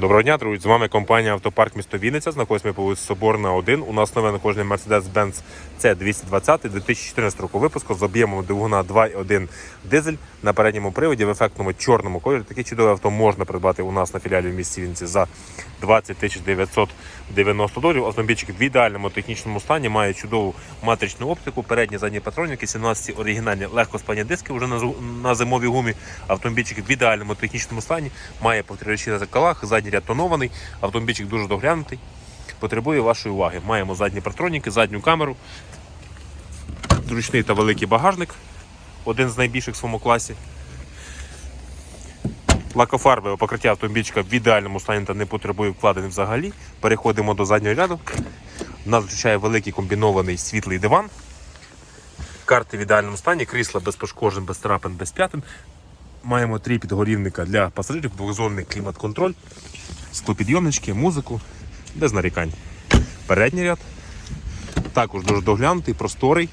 Доброго дня, друзі. З вами компанія Автопарк місто Вінниця. Знаходимося ми по вулиці Соборна 1. У нас нове кожний Mercedes-Benz C220 2014 року випуску з об'ємом двигуна 2.1 дизель на передньому приводі в ефектному чорному кольорі. Таке чудове авто можна придбати у нас на філіалі в місті Вінниці за 20 990 доларів. Автомобільчик в ідеальному технічному стані має чудову матричну оптику, передні задні патроніки, 17 оригінальні легкоспані диски вже на, на зимовій гумі. Автомобільчик в ідеальному технічному стані, має повторювачі на зеркалах, задній ряд тонований, автомобільчик дуже доглянутий. Потребує вашої уваги. Маємо задні патроніки, задню камеру, зручний та великий багажник, один з найбільших в своєму класі. Лакофарбове покриття автомобільчика в ідеальному стані та не потребує вкладень взагалі. Переходимо до заднього ряду. Нас зустрічає великий комбінований світлий диван. Карти в ідеальному стані, крісла без пошкоджень, без трапин, без п'ятин. Маємо три підгорівника для пасажирів, двохзонний клімат-контроль, склопідйомнички, музику, без нарікань. Передній ряд. Також дуже доглянутий, просторий.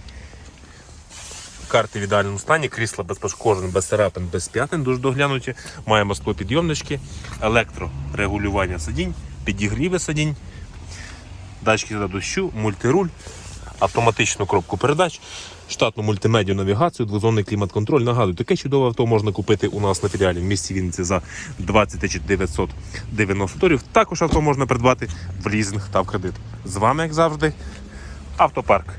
Карти в ідеальному стані, крісла без пошкоджень, без царапин, без п'ятин, дуже доглянуті. Маємо склопідйомнички, електрорегулювання сидінь, підігріви сидінь, датчики за дощу, мультируль, автоматичну коробку передач, штатну мультимедію навігацію, двозонний клімат-контроль. Нагадую, таке чудове авто можна купити у нас на філіалі в місті Вінниці за 20 990 торів. Також авто можна придбати в лізинг та в кредит. З вами, як завжди, автопарк.